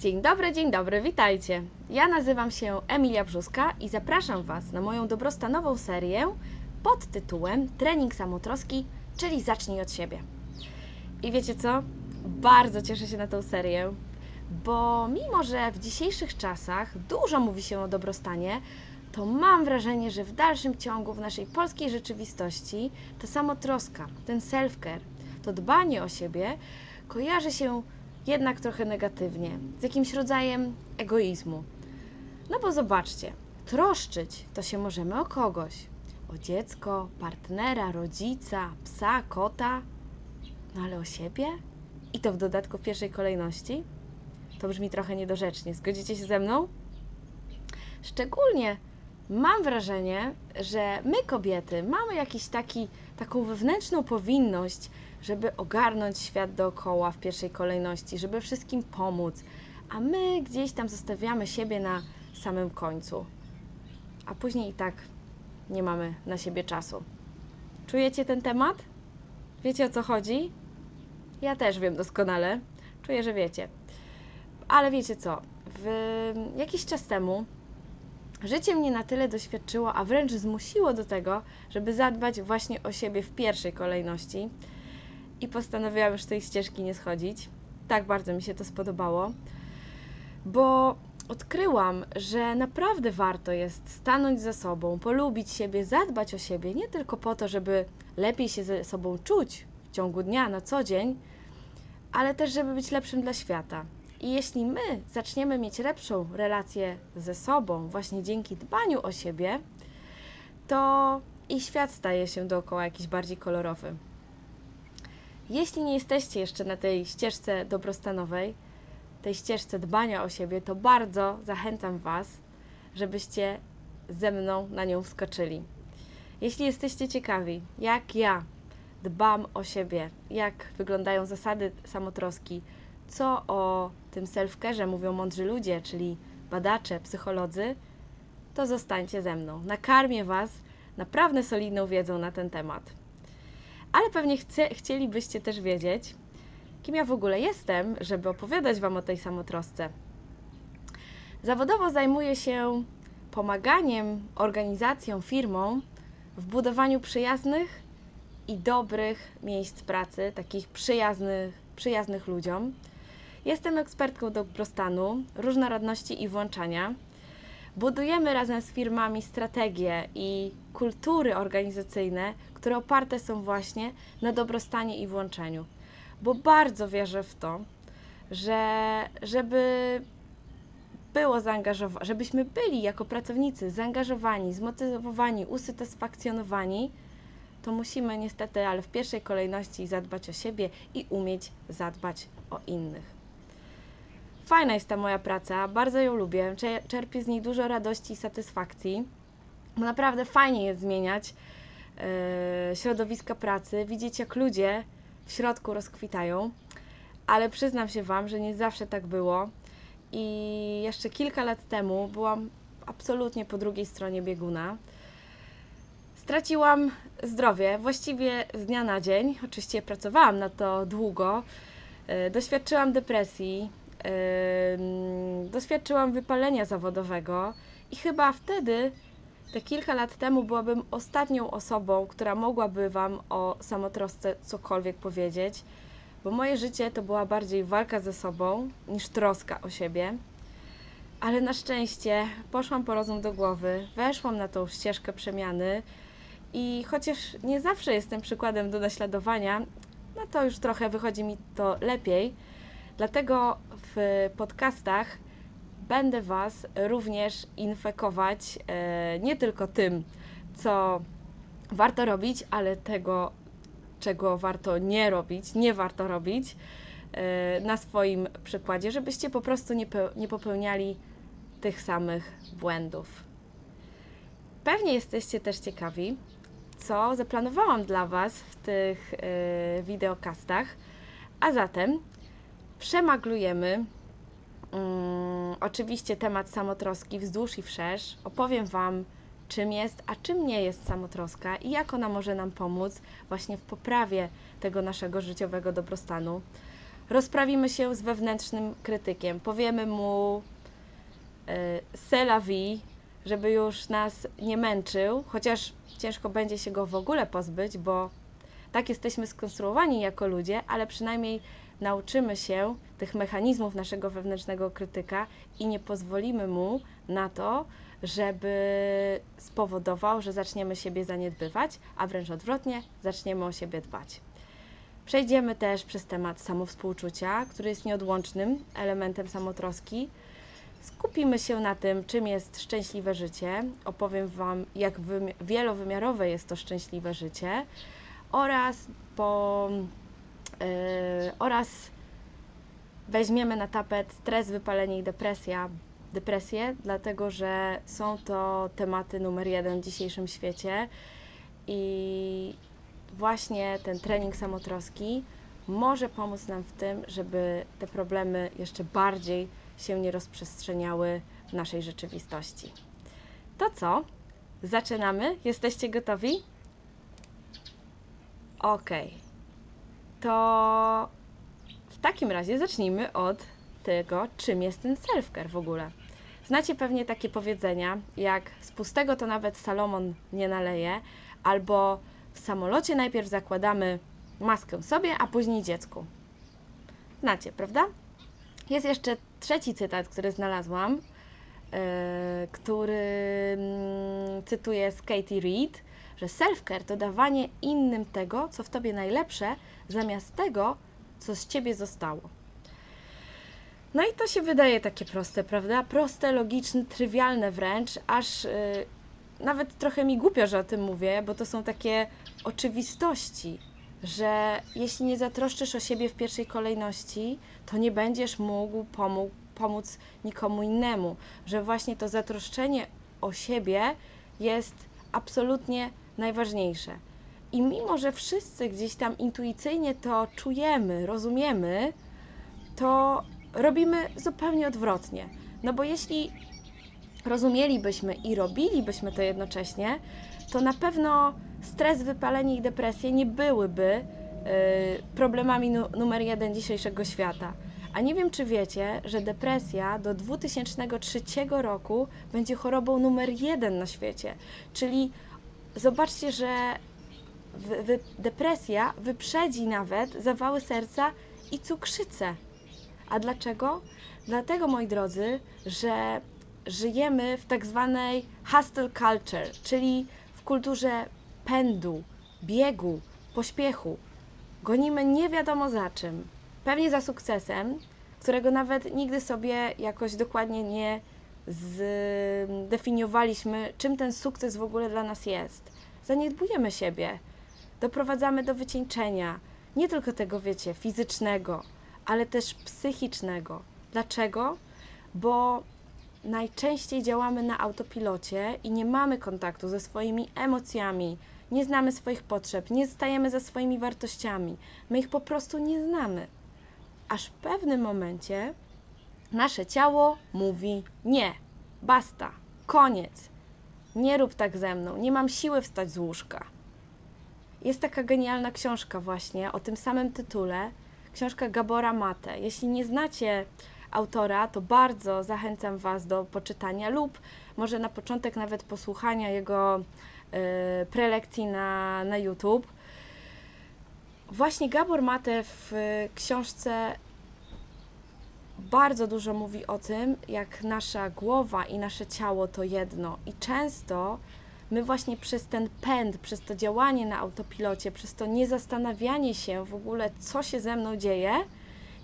Dzień dobry, dzień dobry, witajcie. Ja nazywam się Emilia Brzuska i zapraszam Was na moją dobrostanową serię pod tytułem Trening samotroski, czyli Zacznij od siebie. I wiecie co? Bardzo cieszę się na tą serię, bo mimo, że w dzisiejszych czasach dużo mówi się o dobrostanie, to mam wrażenie, że w dalszym ciągu w naszej polskiej rzeczywistości ta samotroska, ten self-care, to dbanie o siebie kojarzy się jednak trochę negatywnie, z jakimś rodzajem egoizmu. No bo zobaczcie, troszczyć to się możemy o kogoś. O dziecko, partnera, rodzica, psa, kota. No ale o siebie? I to w dodatku w pierwszej kolejności? To brzmi trochę niedorzecznie. Zgodzicie się ze mną? Szczególnie mam wrażenie, że my kobiety mamy jakiś taki, taką wewnętrzną powinność, żeby ogarnąć świat dookoła w pierwszej kolejności, żeby wszystkim pomóc, a my gdzieś tam zostawiamy siebie na samym końcu. A później i tak nie mamy na siebie czasu. Czujecie ten temat? Wiecie o co chodzi? Ja też wiem doskonale. Czuję, że wiecie. Ale wiecie co? W jakiś czas temu życie mnie na tyle doświadczyło, a wręcz zmusiło do tego, żeby zadbać właśnie o siebie w pierwszej kolejności i postanowiłam już tej ścieżki nie schodzić. Tak bardzo mi się to spodobało, bo odkryłam, że naprawdę warto jest stanąć ze sobą, polubić siebie, zadbać o siebie, nie tylko po to, żeby lepiej się ze sobą czuć w ciągu dnia, na co dzień, ale też, żeby być lepszym dla świata. I jeśli my zaczniemy mieć lepszą relację ze sobą, właśnie dzięki dbaniu o siebie, to i świat staje się dookoła jakiś bardziej kolorowy. Jeśli nie jesteście jeszcze na tej ścieżce dobrostanowej, tej ścieżce dbania o siebie, to bardzo zachęcam Was, żebyście ze mną na nią wskoczyli. Jeśli jesteście ciekawi, jak ja dbam o siebie, jak wyglądają zasady samotroski, co o tym self-care mówią mądrzy ludzie, czyli badacze, psycholodzy, to zostańcie ze mną. Nakarmię Was naprawdę solidną wiedzą na ten temat. Ale pewnie chce, chcielibyście też wiedzieć, kim ja w ogóle jestem, żeby opowiadać Wam o tej samotrosce. Zawodowo zajmuję się pomaganiem organizacjom, firmom w budowaniu przyjaznych i dobrych miejsc pracy, takich przyjaznych, przyjaznych ludziom. Jestem ekspertką dobrostanu, różnorodności i włączania. Budujemy razem z firmami strategie i kultury organizacyjne, które oparte są właśnie na dobrostanie i włączeniu. Bo bardzo wierzę w to, że żeby było żebyśmy byli jako pracownicy zaangażowani, zmotywowani, usatysfakcjonowani, to musimy niestety, ale w pierwszej kolejności zadbać o siebie i umieć zadbać o innych. Fajna jest ta moja praca, bardzo ją lubię, czerpię z niej dużo radości i satysfakcji. Bo naprawdę fajnie jest zmieniać yy, środowiska pracy, widzieć jak ludzie w środku rozkwitają, ale przyznam się Wam, że nie zawsze tak było i jeszcze kilka lat temu byłam absolutnie po drugiej stronie bieguna. Straciłam zdrowie właściwie z dnia na dzień. Oczywiście pracowałam na to długo. Yy, doświadczyłam depresji, doświadczyłam wypalenia zawodowego i chyba wtedy, te kilka lat temu, byłabym ostatnią osobą, która mogłaby Wam o samotrosce cokolwiek powiedzieć, bo moje życie to była bardziej walka ze sobą niż troska o siebie. Ale na szczęście poszłam po rozum do głowy, weszłam na tą ścieżkę przemiany i chociaż nie zawsze jestem przykładem do naśladowania, no to już trochę wychodzi mi to lepiej Dlatego w podcastach będę Was również infekować e, nie tylko tym, co warto robić, ale tego, czego warto nie robić, nie warto robić e, na swoim przykładzie, żebyście po prostu nie, popełniali tych samych błędów. Pewnie jesteście też ciekawi, co zaplanowałam dla Was w tych e, wideokastach. A zatem przemaglujemy um, oczywiście temat samotroski wzdłuż i wszerz. Opowiem Wam, czym jest, a czym nie jest samotroska i jak ona może nam pomóc właśnie w poprawie tego naszego życiowego dobrostanu. rozprawimy się z wewnętrznym krytykiem. Powiemy mu y, c'est la vie, żeby już nas nie męczył, chociaż ciężko będzie się go w ogóle pozbyć, bo tak jesteśmy skonstruowani jako ludzie, ale przynajmniej nauczymy się tych mechanizmów naszego wewnętrznego krytyka i nie pozwolimy mu na to, żeby spowodował, że zaczniemy siebie zaniedbywać, a wręcz odwrotnie, zaczniemy o siebie dbać. Przejdziemy też przez temat samowspółczucia, który jest nieodłącznym elementem samotroski. Skupimy się na tym, czym jest szczęśliwe życie. Opowiem Wam, jak wymi- wielowymiarowe jest to szczęśliwe życie oraz po, oraz weźmiemy na tapet stres, wypalenie i depresja, depresję, dlatego że są to tematy numer jeden w dzisiejszym świecie i właśnie ten trening samotroski może pomóc nam w tym, żeby te problemy jeszcze bardziej się nie rozprzestrzeniały w naszej rzeczywistości. To co? Zaczynamy? Jesteście gotowi? Okej. To w takim razie zacznijmy od tego, czym jest ten self-care w ogóle. Znacie pewnie takie powiedzenia, jak z pustego to nawet Salomon nie naleje, albo w samolocie najpierw zakładamy maskę sobie, a później dziecku. Znacie, prawda? Jest jeszcze trzeci cytat, który znalazłam, yy, który mm, cytuję z Katie Reed, że self-care to dawanie innym tego, co w tobie najlepsze, zamiast tego, co z ciebie zostało. No i to się wydaje takie proste, prawda? Proste, logiczne, trywialne wręcz, aż yy, nawet trochę mi głupio, że o tym mówię, bo to są takie oczywistości, że jeśli nie zatroszczysz o siebie w pierwszej kolejności, to nie będziesz mógł pomógł, pomóc nikomu innemu, że właśnie to zatroszczenie o siebie jest absolutnie najważniejsze. I mimo, że wszyscy gdzieś tam intuicyjnie to czujemy, rozumiemy, to robimy zupełnie odwrotnie. No bo jeśli rozumielibyśmy i robilibyśmy to jednocześnie, to na pewno stres, wypalenie i depresje nie byłyby y, problemami nu- numer jeden dzisiejszego świata. A nie wiem, czy wiecie, że depresja do 2003 roku będzie chorobą numer jeden na świecie. Czyli zobaczcie, że depresja wyprzedzi nawet zawały serca i cukrzycę. A dlaczego? Dlatego, moi drodzy, że żyjemy w tak zwanej hustle culture, czyli w kulturze pędu, biegu, pośpiechu. Gonimy nie wiadomo za czym. Pewnie za sukcesem, którego nawet nigdy sobie jakoś dokładnie nie zdefiniowaliśmy, czym ten sukces w ogóle dla nas jest. Zaniedbujemy siebie, doprowadzamy do wycieńczenia, nie tylko tego, wiecie, fizycznego, ale też psychicznego. Dlaczego? Bo najczęściej działamy na autopilocie i nie mamy kontaktu ze swoimi emocjami, nie znamy swoich potrzeb, nie stajemy za swoimi wartościami. My ich po prostu nie znamy. Aż w pewnym momencie nasze ciało mówi nie, basta, koniec. Nie rób tak ze mną, nie mam siły wstać z łóżka. Jest taka genialna książka właśnie o tym samym tytule, książka Gabora Mate. Jeśli nie znacie autora, to bardzo zachęcam Was do poczytania lub może na początek nawet posłuchania jego y, prelekcji na, na YouTube. Właśnie Gabor Mate w książce bardzo dużo mówi o tym, jak nasza głowa i nasze ciało to jedno. I często my właśnie przez ten pęd, przez to działanie na autopilocie, przez to niezastanawianie się w ogóle, co się ze mną dzieje,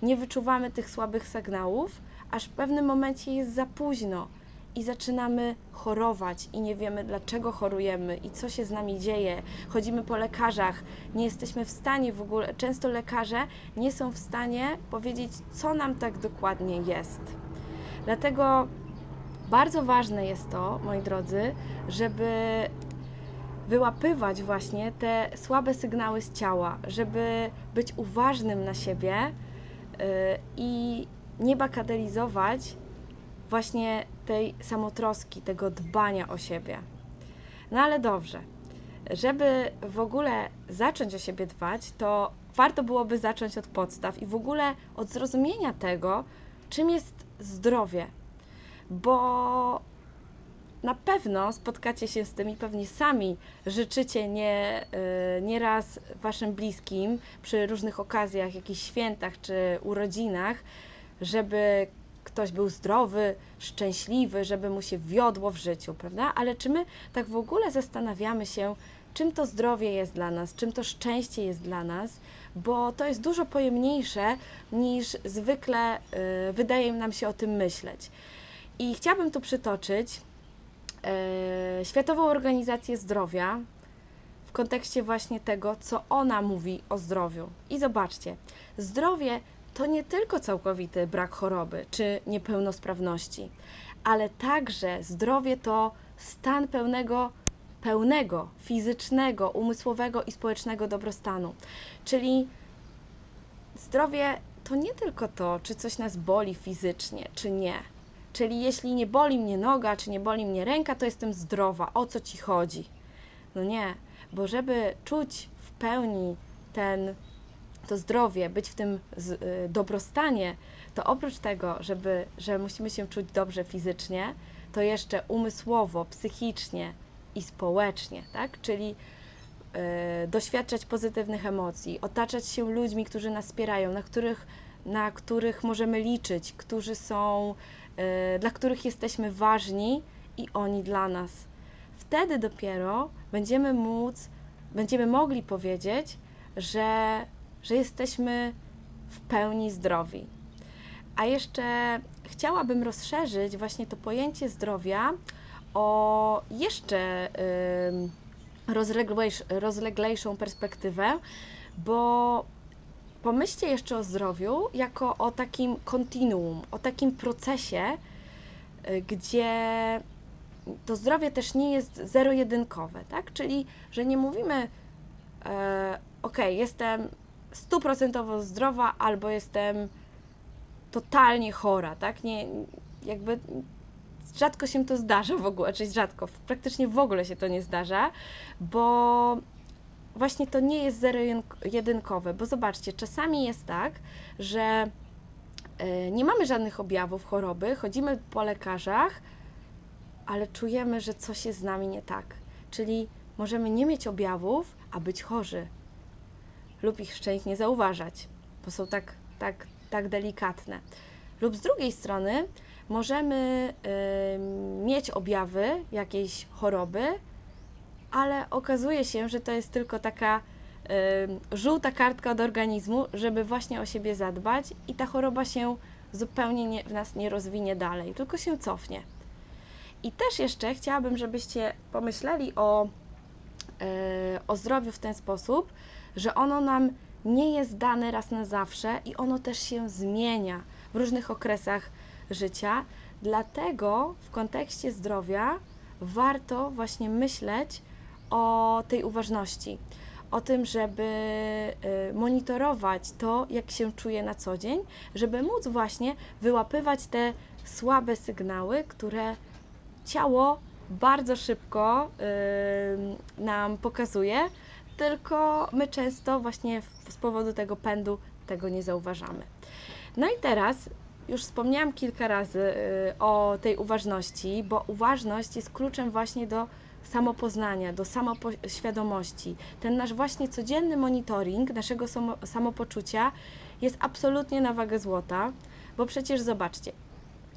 nie wyczuwamy tych słabych sygnałów, aż w pewnym momencie jest za późno i zaczynamy chorować i nie wiemy dlaczego chorujemy i co się z nami dzieje. Chodzimy po lekarzach, nie jesteśmy w stanie w ogóle, często lekarze nie są w stanie powiedzieć, co nam tak dokładnie jest. Dlatego bardzo ważne jest to, moi drodzy, żeby wyłapywać właśnie te słabe sygnały z ciała, żeby być uważnym na siebie yy, i nie bagatelizować właśnie tej samotroski, tego dbania o siebie. No ale dobrze. żeby w ogóle zacząć o siebie dbać, to warto byłoby zacząć od podstaw i w ogóle od zrozumienia tego, czym jest zdrowie. Bo na pewno spotkacie się z tym i pewnie sami życzycie nie, y, nieraz Waszym bliskim przy różnych okazjach, jakichś świętach czy urodzinach, żeby ktoś był zdrowy, szczęśliwy, żeby mu się wiodło w życiu, prawda? Ale czy my tak w ogóle zastanawiamy się, czym to zdrowie jest dla nas, czym to szczęście jest dla nas, bo to jest dużo pojemniejsze niż zwykle y, wydaje nam się o tym myśleć. I chciałabym tu przytoczyć y, Światową Organizację Zdrowia w kontekście właśnie tego, co ona mówi o zdrowiu. I zobaczcie, zdrowie to nie tylko całkowity brak choroby czy niepełnosprawności, ale także zdrowie to stan pełnego, pełnego fizycznego, umysłowego i społecznego dobrostanu. Czyli zdrowie to nie tylko to, czy coś nas boli fizycznie, czy nie. Czyli jeśli nie boli mnie noga, czy nie boli mnie ręka, to jestem zdrowa. O co ci chodzi? No nie, bo żeby czuć w pełni ten to zdrowie, być w tym z, y, dobrostanie, to oprócz tego, żeby, że musimy się czuć dobrze fizycznie, to jeszcze umysłowo, psychicznie i społecznie, tak? Czyli y, doświadczać pozytywnych emocji, otaczać się ludźmi, którzy nas wspierają, na których, na których możemy liczyć, którzy są, y, dla których jesteśmy ważni i oni dla nas. Wtedy dopiero będziemy móc, będziemy mogli powiedzieć, że że jesteśmy w pełni zdrowi. A jeszcze chciałabym rozszerzyć właśnie to pojęcie zdrowia o jeszcze rozleglejszą perspektywę, bo pomyślcie jeszcze o zdrowiu jako o takim kontinuum, o takim procesie, y, gdzie to zdrowie też nie jest zero-jedynkowe, tak? Czyli, że nie mówimy, e, ok, jestem stuprocentowo zdrowa, albo jestem totalnie chora, tak? Nie, jakby rzadko się to zdarza w ogóle, czyli rzadko, praktycznie w ogóle się to nie zdarza, bo właśnie to nie jest zero-jedynkowe, bo zobaczcie, czasami jest tak, że e, nie mamy żadnych objawów choroby, chodzimy po lekarzach, ale czujemy, że coś jest z nami nie tak. Czyli możemy nie mieć objawów, a być chorzy lub ich szczęść nie zauważać, bo są tak, tak, tak delikatne. Lub z drugiej strony możemy y, mieć objawy jakiejś choroby, ale okazuje się, że to jest tylko taka y, żółta kartka od organizmu, żeby właśnie o siebie zadbać i ta choroba się zupełnie nie, w nas nie rozwinie dalej, tylko się cofnie. I też jeszcze chciałabym, żebyście pomyśleli o, y, o zdrowiu w ten sposób, że ono nam nie jest dane raz na zawsze i ono też się zmienia w różnych okresach życia. Dlatego w kontekście zdrowia warto właśnie myśleć o tej uważności, o tym, żeby y, monitorować to, jak się czuje na co dzień, żeby móc właśnie wyłapywać te słabe sygnały, które ciało bardzo szybko y, nam pokazuje, tylko my często właśnie z powodu tego pędu tego nie zauważamy. No i teraz już wspomniałam kilka razy y, o tej uważności, bo uważność jest kluczem właśnie do samopoznania, do samoświadomości. Ten nasz właśnie codzienny monitoring naszego samopoczucia jest absolutnie na wagę złota, bo przecież zobaczcie,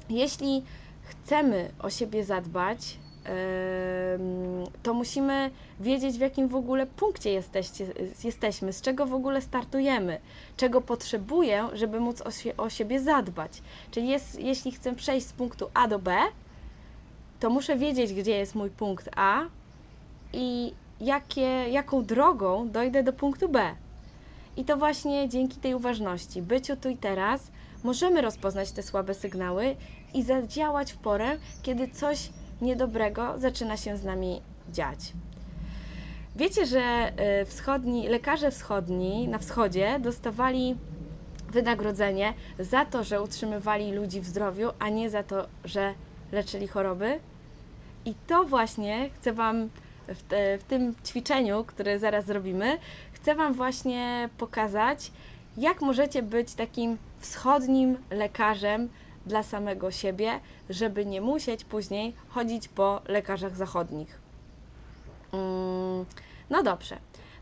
jeśli chcemy o siebie zadbać, to musimy wiedzieć, w jakim w ogóle punkcie jesteście, jesteśmy, z czego w ogóle startujemy, czego potrzebuję, żeby móc o, o siebie zadbać. Czyli jest, jeśli chcę przejść z punktu A do B, to muszę wiedzieć, gdzie jest mój punkt A i jakie, jaką drogą dojdę do punktu B. I to właśnie dzięki tej uważności, byciu tu i teraz, możemy rozpoznać te słabe sygnały i zadziałać w porę, kiedy coś niedobrego zaczyna się z nami dziać. Wiecie, że y, wschodni, lekarze wschodni na wschodzie dostawali wynagrodzenie za to, że utrzymywali ludzi w zdrowiu, a nie za to, że leczyli choroby. I to właśnie chcę Wam w, te, w tym ćwiczeniu, które zaraz zrobimy, chcę Wam właśnie pokazać, jak możecie być takim wschodnim lekarzem dla samego siebie, żeby nie musieć później chodzić po lekarzach zachodnich. Mm, No dobrze,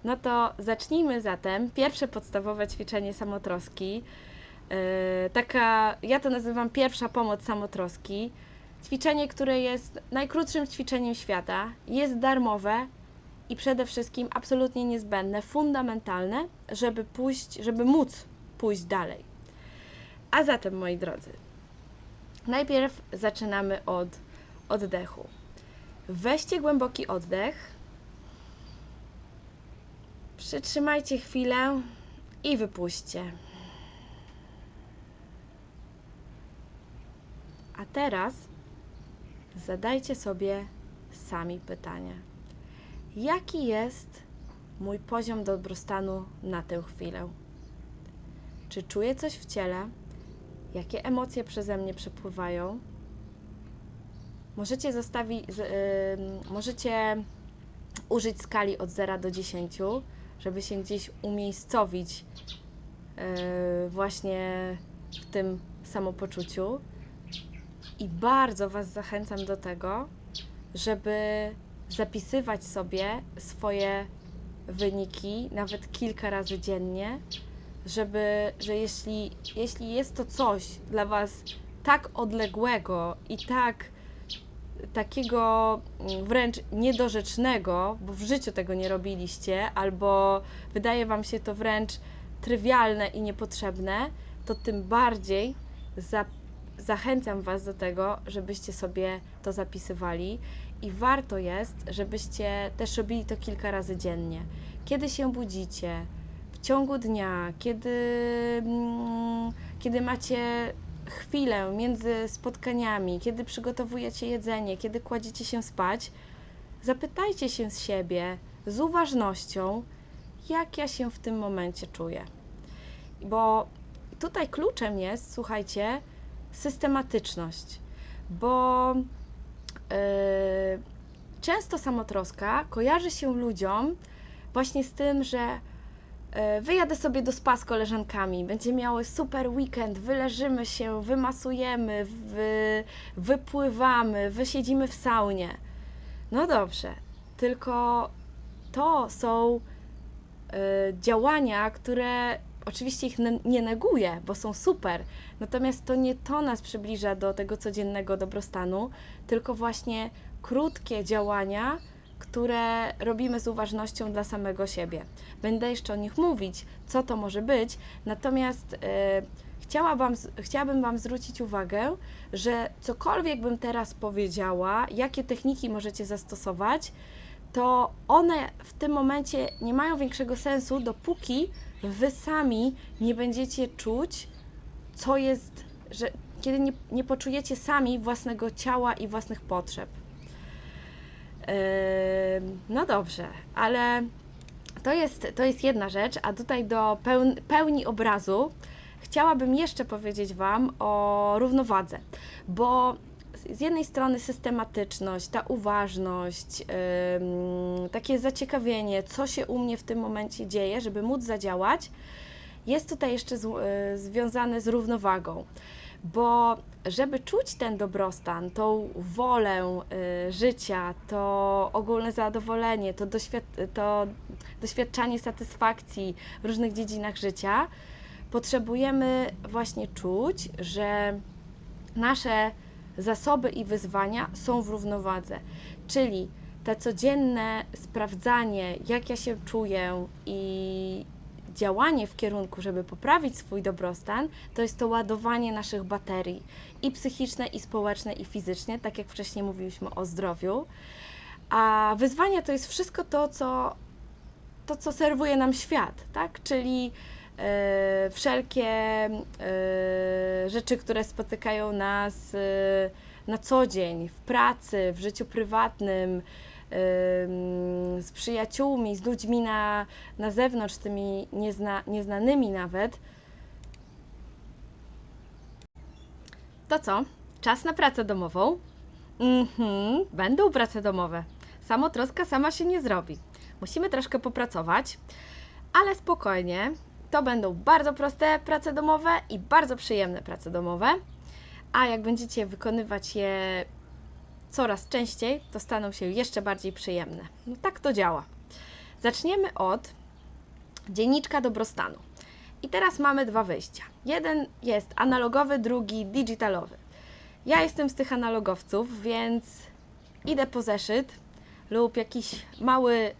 no to zacznijmy zatem. Pierwsze podstawowe ćwiczenie samotroski. Yy, Taka, ja to nazywam pierwsza pomoc samotroski. Ćwiczenie, które jest najkrótszym ćwiczeniem świata, jest darmowe i przede wszystkim absolutnie niezbędne, fundamentalne, żeby pójść, żeby móc pójść dalej. A zatem, moi drodzy, najpierw zaczynamy od oddechu. Weźcie głęboki oddech. Przytrzymajcie chwilę i wypuśćcie. A teraz zadajcie sobie sami pytanie: jaki jest mój poziom dobrostanu na tę chwilę? Czy czuję coś w ciele? Jakie emocje przeze mnie przepływają? Możecie zostawić, ym, możecie użyć skali od 0 do 10, żeby się gdzieś umiejscowić yy, właśnie w tym samopoczuciu. I bardzo Was zachęcam do tego, żeby zapisywać sobie swoje wyniki nawet kilka razy dziennie, żeby, że jeśli, jeśli jest to coś dla Was tak odległego i tak takiego mm, wręcz niedorzecznego, bo w życiu tego nie robiliście, albo wydaje Wam się to wręcz trywialne i niepotrzebne, to tym bardziej za, zachęcam Was do tego, żebyście sobie to zapisywali i warto jest, żebyście też robili to kilka razy dziennie. Kiedy się budzicie, ciągu dnia, kiedy, mm, kiedy macie chwilę między spotkaniami, kiedy przygotowujecie jedzenie, kiedy kładziecie się spać, zapytajcie się z siebie z uważnością, jak ja się w tym momencie czuję. Bo tutaj kluczem jest, słuchajcie, systematyczność, bo yy, często samotroska kojarzy się ludziom właśnie z tym, że wyjadę sobie do spa z koleżankami, będziemy miały super weekend, wyleżymy się, wymasujemy, wy, wypływamy, wysiedzimy w saunie. No dobrze, tylko to są y, działania, które oczywiście ich nie neguję, bo są super. Natomiast to nie to nas przybliża do tego codziennego dobrostanu, tylko właśnie krótkie działania, które robimy z uważnością dla samego siebie. Będę jeszcze o nich mówić, co to może być, natomiast y, chciała wam, z- chciałabym Wam zwrócić uwagę, że cokolwiek bym teraz powiedziała, jakie techniki możecie zastosować, to one w tym momencie nie mają większego sensu, dopóki Wy sami nie będziecie czuć, co jest, że kiedy nie, nie poczujecie sami własnego ciała i własnych potrzeb. No dobrze, ale to jest, to jest jedna rzecz, a tutaj do pełn, pełni obrazu chciałabym jeszcze powiedzieć Wam o równowadze, bo z jednej strony systematyczność, ta uważność, takie zaciekawienie, co się u mnie w tym momencie dzieje, żeby móc zadziałać, jest tutaj jeszcze y, związane z równowagą. Bo żeby czuć ten dobrostan, tą wolę y, życia, to ogólne zadowolenie, to, doświad- to doświadczanie satysfakcji w różnych dziedzinach życia, potrzebujemy właśnie czuć, że nasze zasoby i wyzwania są w równowadze. Czyli te codzienne sprawdzanie, jak ja się czuję i działanie w kierunku, żeby poprawić swój dobrostan, to jest to ładowanie naszych baterii i psychiczne, i społeczne, i fizycznie, tak jak wcześniej mówiliśmy o zdrowiu. A wyzwania to jest wszystko to, co, to, co serwuje nam świat, tak? Czyli e, wszelkie e, rzeczy, które spotykają nas e, na co dzień, w pracy, w życiu prywatnym, z przyjaciółmi, z ludźmi na, na zewnątrz, tymi niezna, nieznanymi nawet. To co? Czas na pracę domową? Mhm, będą prace domowe. Samotroska sama się nie zrobi. Musimy troszkę popracować, ale spokojnie. To będą bardzo proste prace domowe i bardzo przyjemne prace domowe. A jak będziecie wykonywać je coraz częściej, to staną się jeszcze bardziej przyjemne. No tak to działa. Zaczniemy od dzienniczka dobrostanu. I teraz mamy dwa wyjścia. Jeden jest analogowy, drugi digitalowy. Ja jestem z tych analogowców, więc idę po zeszyt lub jakiś mały,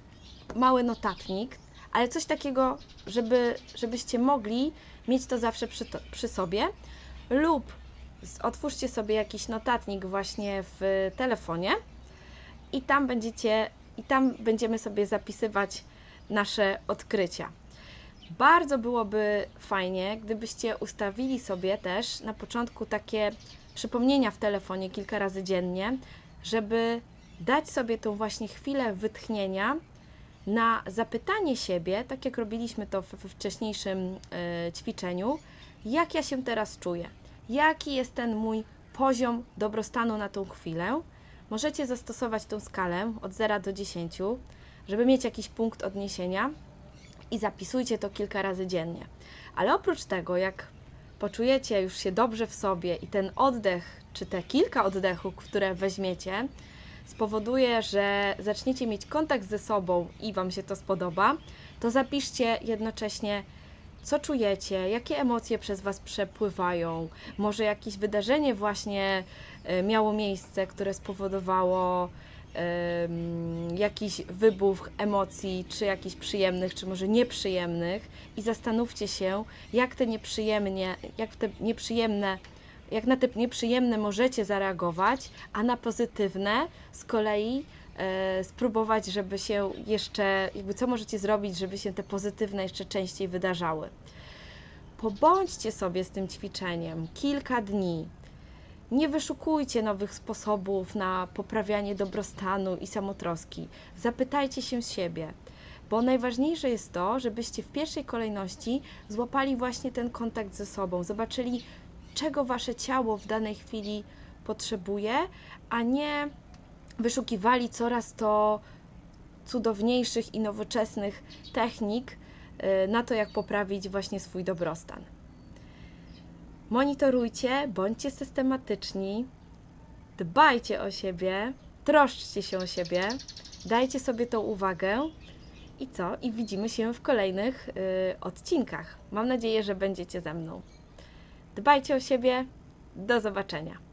mały notatnik, ale coś takiego, żeby, żebyście mogli mieć to zawsze przy, to, przy sobie, lub otwórzcie sobie jakiś notatnik właśnie w telefonie i tam będziecie, i tam będziemy sobie zapisywać nasze odkrycia. Bardzo byłoby fajnie, gdybyście ustawili sobie też na początku takie przypomnienia w telefonie kilka razy dziennie, żeby dać sobie tą właśnie chwilę wytchnienia na zapytanie siebie, tak jak robiliśmy to we wcześniejszym e, ćwiczeniu, jak ja się teraz czuję, jaki jest ten mój poziom dobrostanu na tą chwilę. Możecie zastosować tą skalę od 0 do 10, żeby mieć jakiś punkt odniesienia i zapisujcie to kilka razy dziennie. Ale oprócz tego, jak poczujecie już się dobrze w sobie i ten oddech, czy te kilka oddechów, które weźmiecie, spowoduje, że zaczniecie mieć kontakt ze sobą i Wam się to spodoba, to zapiszcie jednocześnie, co czujecie, jakie emocje przez Was przepływają. Może jakieś wydarzenie właśnie e, miało miejsce, które spowodowało jakiś wybuch emocji, czy jakichś przyjemnych, czy może nieprzyjemnych, i zastanówcie się, jak te nieprzyjemnie, jak te nieprzyjemne, jak na te nieprzyjemne możecie zareagować, a na pozytywne z kolei spróbować, żeby się jeszcze, jakby co możecie zrobić, żeby się te pozytywne jeszcze częściej wydarzały. Pobądźcie sobie z tym ćwiczeniem kilka dni. Nie wyszukujcie nowych sposobów na poprawianie dobrostanu i samotroski. Zapytajcie się siebie, bo najważniejsze jest to, żebyście w pierwszej kolejności złapali właśnie ten kontakt ze sobą, zobaczyli, czego wasze ciało w danej chwili potrzebuje, a nie wyszukiwali coraz to cudowniejszych i nowoczesnych technik y, na to, jak poprawić właśnie swój dobrostan. Monitorujcie, bądźcie systematyczni, dbajcie o siebie, troszczcie się o siebie, dajcie sobie tą uwagę i co? I widzimy się w kolejnych y, odcinkach. Mam nadzieję, że będziecie ze mną. Dbajcie o siebie. Do zobaczenia.